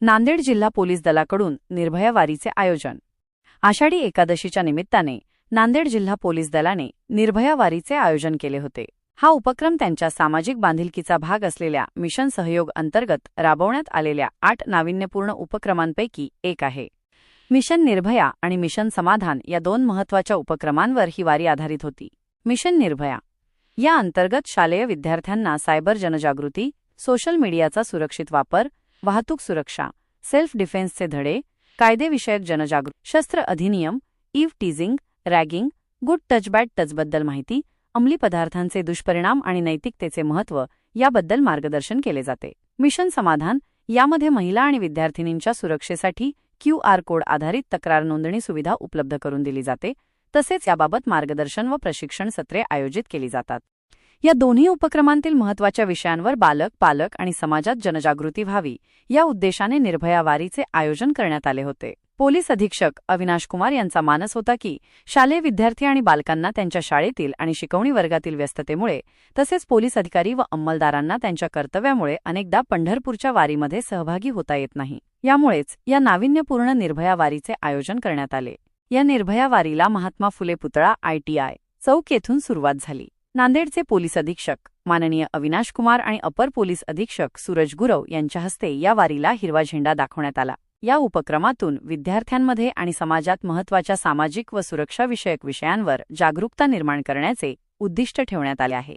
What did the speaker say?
नांदेड जिल्हा पोलीस दलाकडून निर्भया वारीचे आयोजन. आषाढी एकादशीच्या निमित्ताने नांदेड जिल्हा पोलीस दलाने निर्भया वारीचे आयोजन केले होते. हा उपक्रम त्यांच्या सामाजिक बांधिलकीचा भाग असलेल्या मिशन सहयोग अंतर्गत राबवण्यात आलेल्या आठ नाविन्यपूर्ण उपक्रमांपैकी एक आहे. मिशन निर्भया आणि मिशन समाधान या दोन महत्त्वाच्या उपक्रमांवर ही वारी आधारित होती. मिशन निर्भया. या अंतर्गत शालेय विद्यार्थ्यांना सायबर जनजागृती सोशल मीडियाचा सुरक्षित वापर वाहतूक सुरक्षा सेल्फ डिफेन्सचे धडे कायदेविषयक जनजागृती शस्त्र अधिनियम eve teasing ragging good touch bad टचबद्दल माहिती अंमली पदार्थांचे दुष्परिणाम आणि नैतिकतेचे महत्त्व याबद्दल मार्गदर्शन केले जाते. मिशन समाधान यामध्ये महिला आणि विद्यार्थिनींच्या सुरक्षेसाठी क्यू आर कोड आधारित तक्रार नोंदणी सुविधा उपलब्ध करून दिली जाते. तसेच याबाबत मार्गदर्शन व प्रशिक्षण सत्रे आयोजित केली जातात. या दोन्ही उपक्रमांतील महत्त्वाच्या विषयांवर बालक पालक आणि समाजात जनजागृती व्हावी या उद्देशाने निर्भया वारीचे आयोजन करण्यात आले होते. पोलीस अधीक्षक अविनाश कुमार यांचा मानस होता की शालेय विद्यार्थी आणि बालकांना त्यांच्या शाळेतील आणि शिकवणी वर्गातील व्यस्ततेमुळे तसेच पोलीस अधिकारी व अंमलदारांना त्यांच्या कर्तव्यामुळे अनेकदा पंढरपूरच्या वारीमध्ये सहभागी होता येत नाही. यामुळेच या नाविन्यपूर्ण निर्भया वारीचे आयोजन करण्यात आले. या निर्भया वारीला महात्मा फुले पुतळा आयटीआय चौक येथून सुरुवात झाली. नांदेडचे पोलीस अधीक्षक माननीय अविनाश कुमार आणि अपर पोलीस अधीक्षक सूरज गुरव यांच्या हस्ते या वारीला हिरवा झेंडा दाखवण्यात आला. या उपक्रमातून विद्यार्थ्यांमध्ये आणि समाजात महत्त्वाच्या सामाजिक व सुरक्षाविषयक विषयांवर जागरूकता निर्माण करण्याचे उद्दिष्ट ठेवण्यात आले आहे.